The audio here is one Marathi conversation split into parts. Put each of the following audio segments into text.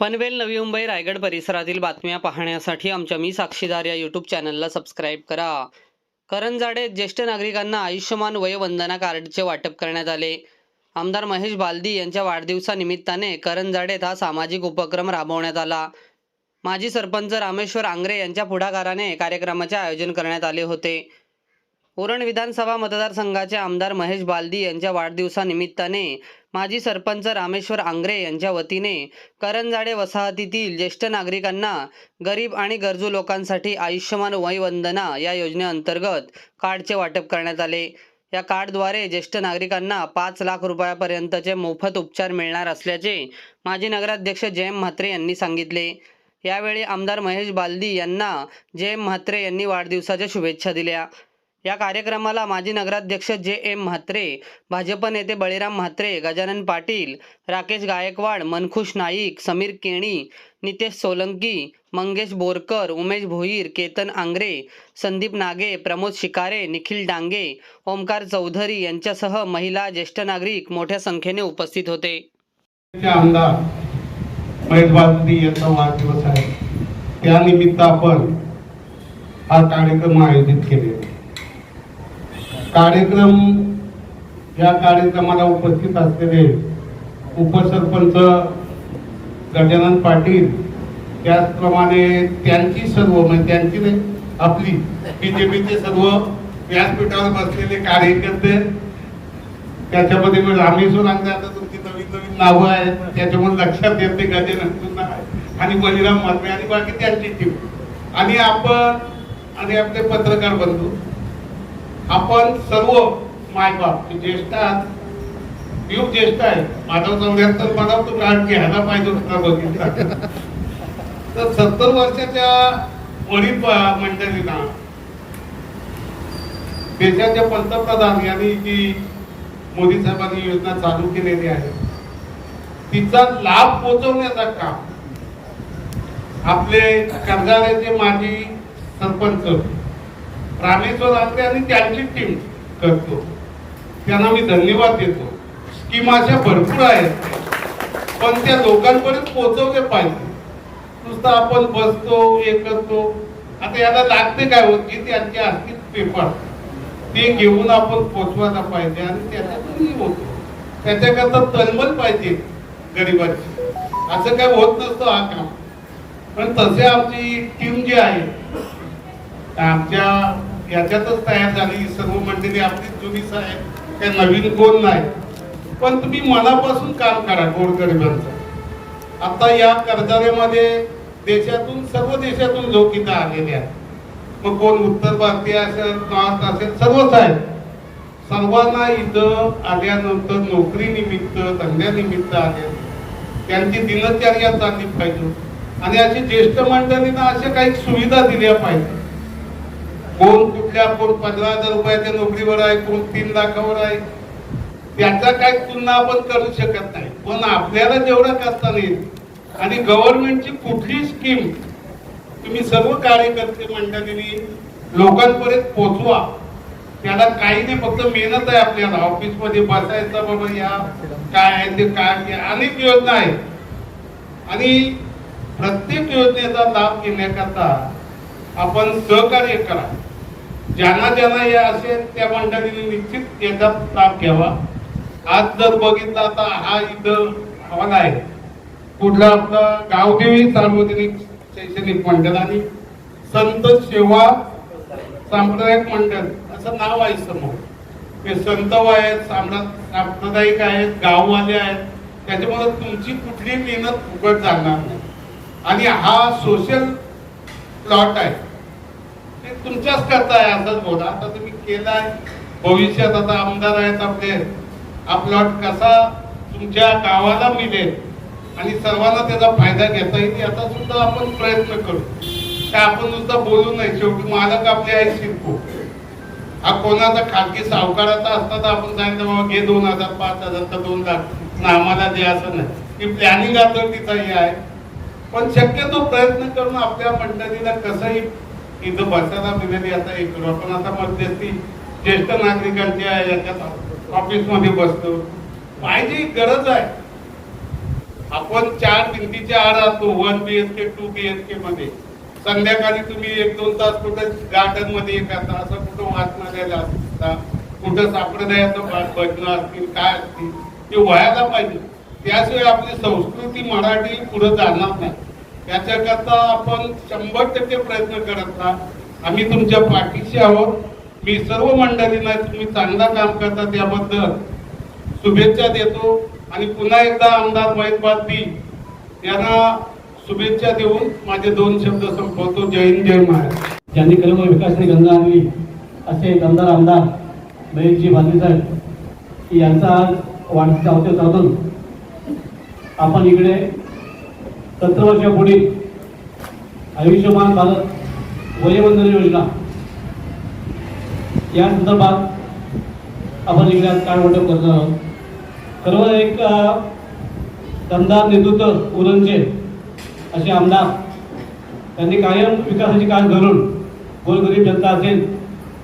पनवेल नवी मुंबई रायगड परिसरातील बातम्या पाहण्यासाठी आमच्या मी साक्षीदार या यूट्यूब चॅनलला सबस्क्राईब करा. करंजाडे ज्येष्ठ नागरिकांना आयुष्यमान वयवंदना कार्डचे वाटप करण्यात आले. आमदार महेश बालदी यांच्या वाढदिवसानिमित्ताने करंजाडेत हा सामाजिक उपक्रम राबवण्यात आला. माजी सरपंच रामेश्वर आंग्रे यांच्या पुढाकाराने कार्यक्रमाचे आयोजन करण्यात आले होते. उरण विधानसभा मतदारसंघाचे आमदार महेश बालदी यांच्या वाढदिवसानिमित्ताने माजी सरपंच रामेश्वर आंग्रे यांच्या वतीने करंजाडे वसाहतीतील ज्येष्ठ नागरिकांना गरीब आणि गरजू लोकांसाठी आयुष्यमान वयवंदना या योजनेअंतर्गत कार्डचे वाटप करण्यात आले. या कार्डद्वारे ज्येष्ठ नागरिकांना पाच लाख रुपयापर्यंतचे मोफत उपचार मिळणार असल्याचे माजी नगराध्यक्ष जयम म्हात्रे यांनी सांगितले. यावेळी आमदार महेश बालदी यांना जयम म्हात्रे यांनी वाढदिवसाच्या शुभेच्छा दिल्या. या कार्यक्रमाला माजी नगराध्यक्ष जे एम म्हात्रे भाजप नेते बळीराम म्हात्रे गजानन पाटील राकेश गायकवाड मनखुश नाईक समीर केणी नितेश सोलंकी मंगेश बोरकर उमेश भोईर केतन आंग्रे संदीप नागे प्रमोद शिकारे निखिल डांगे ओमकार चौधरी यांच्यासह महिला ज्येष्ठ नागरिक मोठ्या संख्येने उपस्थित होते. आमदार यांचा वाढदिवस आहे. त्यानिमित्त आपण हा कार्यक्रम आयोजित केले कार्यक्रम या कार्यक्रमाला उपस्थित असलेले उपसरपंच गजानन पाटील त्याचप्रमाणे त्यांची सर्व म्हणजे त्यांची नाही आपली बीजेपीचे सर्व व्यासपीठावर बसलेले कार्यकर्ते त्याच्यामध्ये मी रामेश्वर अंगे आता तुमची नवीन नवीन नावं आहेत त्याच्यामुळे लक्षात येते गजानन पुन्हा. आणि बलिराम मात्रे आणि बाकी त्यांची टीम आणि आपण आणि आपले पत्रकार बंधू. आपण सर्व मायबाप बाप ज्येष्ठ आहात खूप ज्येष्ठ आहे माझा चौऱ्याहत्तर मला तो कार्ड घ्यायला पाहिजे होता बघितला. तर सत्तर वर्षाच्या वडील मंडळींना देशाचे पंतप्रधान यांनी जी मोदी साहेबांनी योजना चालू केलेली आहे तिचा लाभ पोहोचवण्याचं काम आपले कर्जाळ्याचे माजी सरपंच रामेश्वर आंग्रे आणि त्यांची टीम करतो. त्यांना मी धन्यवाद देतो. स्कीम अशा भरपूर आहेत. पण त्या लोकांपर्यंत पोहोचवले पाहिजे. नुसतं आपण बसतो हे करतो. आता याला लागते काय होत की त्यांचे असतील पेपर ते घेऊन आपण पोचवायला पाहिजे आणि त्याच्यातूनही होतो. त्याच्याकरता तळमळ पाहिजे गरिबाची. असं काय होत नसतं हा काम. पण तसे आमची टीम जी आहे आमच्या याच्यातच तयार झाली. सर्व मंडळी आपली जुनीच आहे काही नवीन कोण नाही. पण तुम्ही मनापासून काम करा गोरगरिबांचं. आता या कर्जाऱ्यामध्ये देशातून सर्व देशातून लोक इथं आलेले आहेत. मग कोण उत्तर भारतीय असेल नॉर्थ असेल सर्वच आहेत सर्वांना इथं आल्यानंतर नोकरीनिमित्त धंद्यानिमित्त आले. त्यांची दिनचर्या चालली पाहिजे. आणि अशी ज्येष्ठ मंडळींना अशा काही सुविधा दिल्या पाहिजे. कोण कुठल्या कोण पंधरा हजार रुपयाच्या नोकरीवर आहे कोण तीन लाखावर आहे? त्याचा काही तुलना आपण करू शकत नाही. पण आपल्याला जेवढा करता येईल आणि गव्हर्नमेंटची कुठली स्कीम तुम्ही सर्व कार्यकर्ते मंडळींनी लोकांपर्यंत पोहोचवा त्याला काही नाही फक्त मेहनत आहे आपल्याला. ऑफिसमध्ये बसायचं बाबा या काय आहे ते काय अनेक योजना आहेत. आणि प्रत्येक योजनेचा लाभ घेण्याकरता आपण सहकार्य करा. ज्यांना ज्यांना हे असेल त्या मंडळीने निश्चित याचा लाभ घ्यावा. आज जर बघितला आता हा इथं हवाला आहे. कुठला आपला गावदेवी सार्वजनिक शैक्षणिक मंडळ आणि संत सेवा सांप्रदायिक मंडळ असं नाव आहे समोर. ते संत आहेत सांप्रदायिक आहेत गाववाले आहेत. त्याच्यामुळे तुमची कुठली मेहनत फुकट जाणार नाही. आणि हा सोशल प्लॉट आहे. तुमच्याच करताय असंच बोला. आता तुम्ही केलाय. भविष्यात आता आमदार आहेत आपले. हा प्लॉट कसा तुमच्या गावाला मिळेल आणि सर्वांना त्याचा फायदा घेता येईल याचा सुद्धा आपण प्रयत्न करू. त्या आपण सुद्धा बोलू नाही. शेवटी मालक आपले आहे शिरको हा कोणाचा खाजगी सावकाराचा असता तर आपण सांगितलं बाबा घे दोन हजार पाच हजार तर दोन लाख. ना आम्हाला दे असं नाही. ही प्लॅनिंग अथॉरिटीचा हे आहे. पण शक्यतो प्रयत्न करून आपल्या मंडळीला कसंही इथं बसायला दिलेली आता एक करू. आपण आता मध्यस्थी ज्येष्ठ नागरिकांच्या याच्यात ऑफिसमध्ये बसतो. पाहिजे गरज आहे. आपण चार भिंतीच्या आड असतो one B H K two B H K मध्ये. संध्याकाळी तुम्ही एक दोन तास कुठे गार्डनमध्ये करता असं कुठं वाचनालयाला असता कुठं संप्रदायाचं भ- भजनं असतील काय असतील ते व्हायला पाहिजे. त्याशिवाय आपली संस्कृती मराठी पुढे जाणार नाही. त्याच्याकरता आपण शंभर टक्के प्रयत्न करत राहा. आम्ही तुमच्या पाठीशी आहोत. मी सर्व मंडळींना तुम्ही चांगला काम करता त्याबद्दल शुभेच्छा देतो. आणि पुन्हा एकदा आमदार महेश बादबी यांना शुभेच्छा देऊन माझे दोन शब्द संपवतो. जय हिंद जय महाराज ज्यांनी कलम विकासने गंगा आणली असे दमदार आमदार महेशजी भाजली साहेब यांचा आज वाढ साधून आपण इकडे सत्तर वर्षापुढील आयुष्यमान भारत वयवंदन योजना. या संदर्भात आपण इकडे आज काय वाटप करणार आहोत. सर्व एक दमदार नेतृत्व उरणचे असे आमदार त्यांनी कायम विकासाची काम धरून गोरगरीब जनता असेल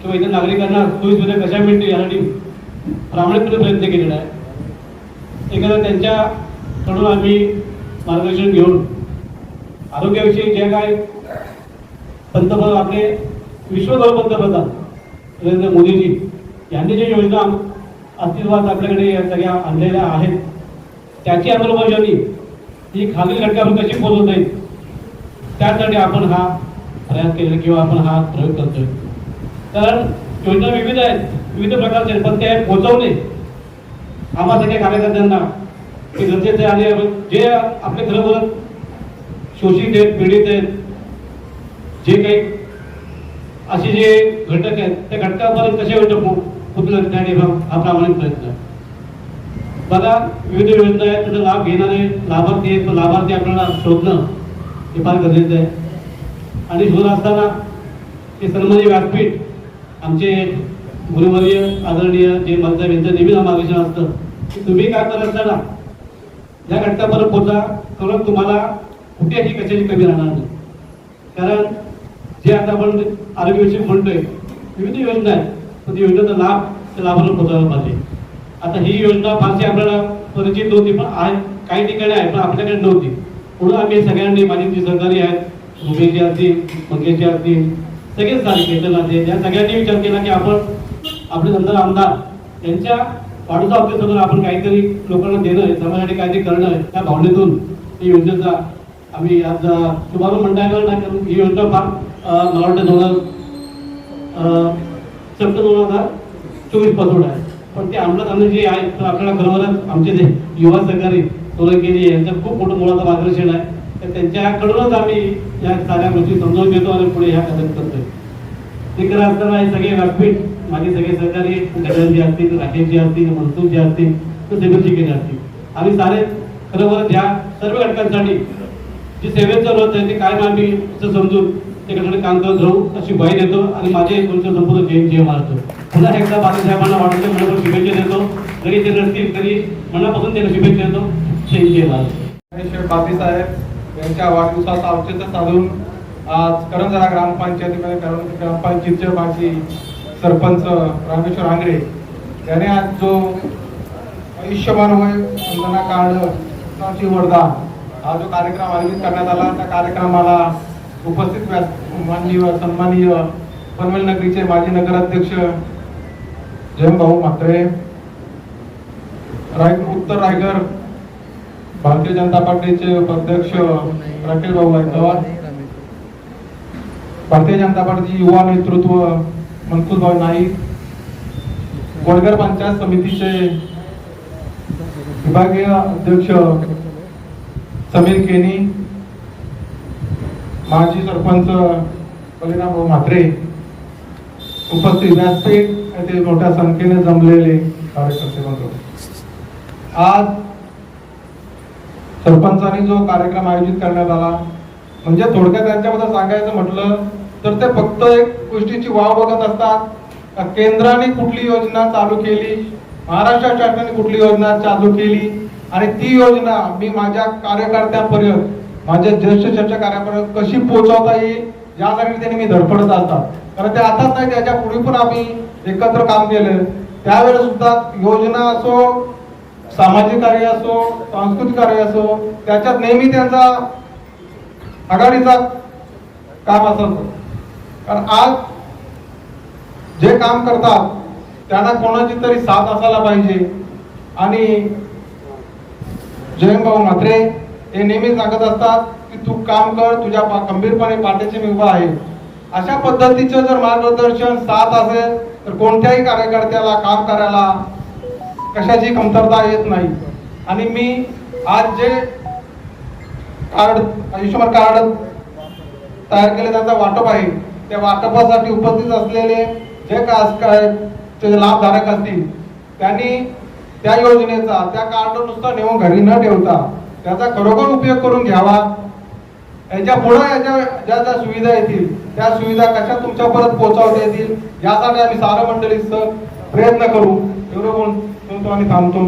किंवा इतर नागरिकांना सोयीसुविधा कशा मिळतील यासाठी प्रामाणिकपणे प्रयत्न केलेला आहे. एखादा त्यांच्याकडून आम्ही मार्गदर्शन घेऊन आरोग्याविषयी जे काय पंतप्रधान आपले विश्वभर पंतप्रधान नरेंद्र मोदीजी यांनी जे योजना अस्तित्वात आपल्याकडे या सगळ्या आणलेल्या आहेत त्याची अंमलबजावणी ही खालील घटकावर कशी पोहोचवता येईल त्यासाठी आपण हा प्रयास केलेला किंवा आपण हा प्रयोग करतोय. कारण योजना विविध आहेत विविध प्रकारचे आहेत पण ते पोहोचवणे आम्हा सगळ्या कार्यकर्त्यांना की जनतेचे आले जे आपले खरोखर शोषित आहेत पीडित आहेत जे काही असे जे घटक आहेत त्या घटकापर्यंत कसे पुतलं त्या त्यासाठी हा प्रामाणिक प्रयत्न बघा विविध योजना आहेत त्याचा लाभ घेणारे लाभार्थी आहेत लाभार्थी आपल्याला शोधणं हे फार गरजेचं आहे. आणि शोध असताना ते सन्मानी व्यासपीठ आमचे गुरुवर्य आदरणीय जे माझं यांचं नेहमी मार्गदर्शन असतं की तुम्ही काय करत असताना या घटकापर्यंत पोचा कारण तुम्हाला कुठेही कशाची कमी राहणार नाही. कारण जे आता आपण आरोग्यविषयी म्हणतोय विविध योजना आहेत. पण योजनेचा लाभ त्या लाभाला पोचायला पाहिजे. आता ही योजना फारशी आपल्याला परिचित नव्हती पण आहे काही ठिकाणी आहे पण आपल्याकडे नव्हती. म्हणून आम्ही सगळ्यांनी माझी जी सरकारी आहेत रुमेशजी असतील मंगेशजी असतील सगळेच सारे केंद्र या सगळ्यांनी विचार केला की आपण आपले नंतर आमदार यांच्या वाढीचा समोर आपण काहीतरी लोकांना देणं आहे समाजासाठी काहीतरी करणं आहे त्या भावनेतून ही योजनेचा आम्ही आज अं, शुभारंभ मंडळाला नाही करून ही योजना फार मला वाटतं दोन हजार अं, दोन हजार चोवीसपासून आहे. पण ते अंमलात आणणं जे आहे तर आपल्याला खरोखरच आमचे जे युवा सहकारी सोलंकेजी यांचं खूप मोठं मोलाचं मार्गदर्शन आहे तर त्यांच्याकडूनच आम्ही या साऱ्या गोष्टी समजावून घेतो आणि पुढे ह्या कदम करतोय. ते करत असताना हे सगळे व्यासपीठ माझे सगळे सहकारी गजानजी असतील राकेश जे असतील मनसूरजी असतील तर सेवेची केले असतील. आम्ही सारे खरोखर ह्या सर्व घटकांसाठी जे सेवेत चालू आहे ते कायम आम्ही समजून ते घटकाने काम करत राहू अशी ग्वाही देतो आणि माझे तुमचं संपूर्ण जय जय मारतो पुन्हा एकदा बाबासाहेबांना वाटतं मनापासून शुभेच्छा देतो. जरी ते नसतील तरी मनापासून त्यांना शुभेच्छा देतो. जय जय मारतो बाबीसाहेब यांच्या वाढदिवसाचा औचित्य साधून आज करंजरा ग्रामपंचायतीमध्ये करण ग्रामपंचायतचे सरपंच रामेश्वर आंग्रे याने आज जो आयुष्यमान होय वंदना कार्ड वरदान हा जो कार्यक्रम आयोजित करण्यात आला त्या कार्यक्रमाला उपस्थित माननीय सन्माननीय पनवेल नगरीचे माजी नगराध्यक्ष जयभाऊ म्हात्रे राय उत्तर रायगड भारतीय जनता पार्टीचे उपाध्यक्ष राकेश भाऊ गायकवाड भारतीय जनता पार्टीचे युवा नेतृत्व मनकुल नाईक गोळगर पंचायत समितीचे विभागीय अध्यक्ष समीर केनी माजी सरपंच बलिराम म्हात्रे उपस्थित व्यासपीठ येथे मोठ्या संख्येने जमलेले कार्यकर्ते बंधू. आज सरपंचांनी जो कार्यक्रम आयोजित करण्यात आला म्हणजे थोडक्यात त्यांच्याबद्दल सांगायचं म्हटलं तर ते फक्त एक गोष्टीची वाव बघत असतात. केंद्राने कुठली योजना चालू केली? महाराष्ट्र शासनाने कुठली योजना चालू केली? आणि ती योजना मी माझ्या कार्यकर्त्यांपर्यंत माझ्या ज्येष्ठ चर्चा कार्यापर्यंत कशी पोहोचवता येईल? यासाठी त्यांनी मी धडपडत असतात. कारण ते आताच नाही त्याच्या पुढे पण आम्ही एकत्र काम केलं. त्यावेळेस सुद्धा योजना असो सामाजिक कार्य असो सांस्कृतिक कार्य असो त्याच्यात नेहमी त्यांचा आघाडीचा काम असत. कारण आज जे काम करतात त्यांना कोणाची तरी साथ असायला पाहिजे. आणि जयंतभाऊ म्हात्रे हे नेहमी सांगत असतात की तू काम कर तुझ्या पा- खंबीरपणे पाठीशी मी उभा आहे. अशा पद्धतीचं जर मार्गदर्शन साथ असेल तर कोणत्याही कार्यकर्त्याला काम करायला कशाची कमतरता येत नाही. आणि मी आज जे कार्ड आयुष्यमान कार्ड तयार केले त्याचा वाटप आहे. त्या वाटपासाठी उपस्थित असलेले जे काय ते लाभधारक असतील त्यांनी त्या योजनेचा त्या कार्ड नुसतं नेऊन घरी न ठेवता त्याचा खरोखर उपयोग करून घ्यावा. याच्यापुढे याच्या ज्या ज्या सुविधा येतील त्या सुविधा कशा तुमच्यापर्यंत पोहोचवता येतील यासाठी आम्ही सारा मंडळी प्रयत्न करू. एवढं बोलून आम्ही थांबतो.